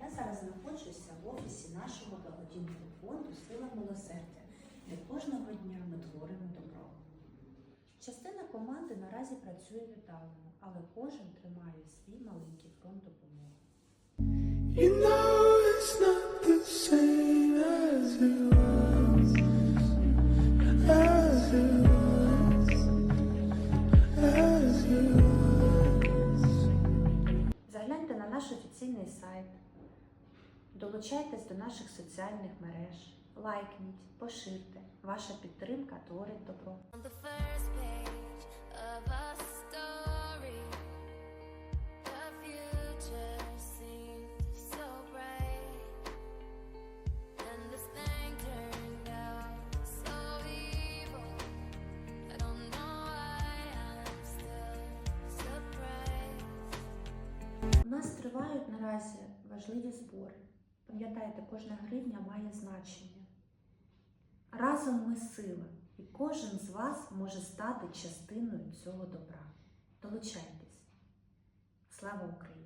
Я зараз знаходжуся в офісі нашого благодійного фонду Сила милосердя, де кожного дня ми творимо добро. Частина команди наразі працює віддалено, але кожен тримає свій маленький фронт допомоги. You know it's not the same as it was, as it was, as it was. Загляньте на наш офіційний сайт, долучайтесь до наших соціальних мереж, лайкніть, поширте. Ваша підтримка творить добро. У нас тривають наразі важливі збори. Пам'ятайте, кожна гривня має значення. Разом ми сила, і кожен з вас може стати частиною цього добра. Долучайтесь. Слава Україні!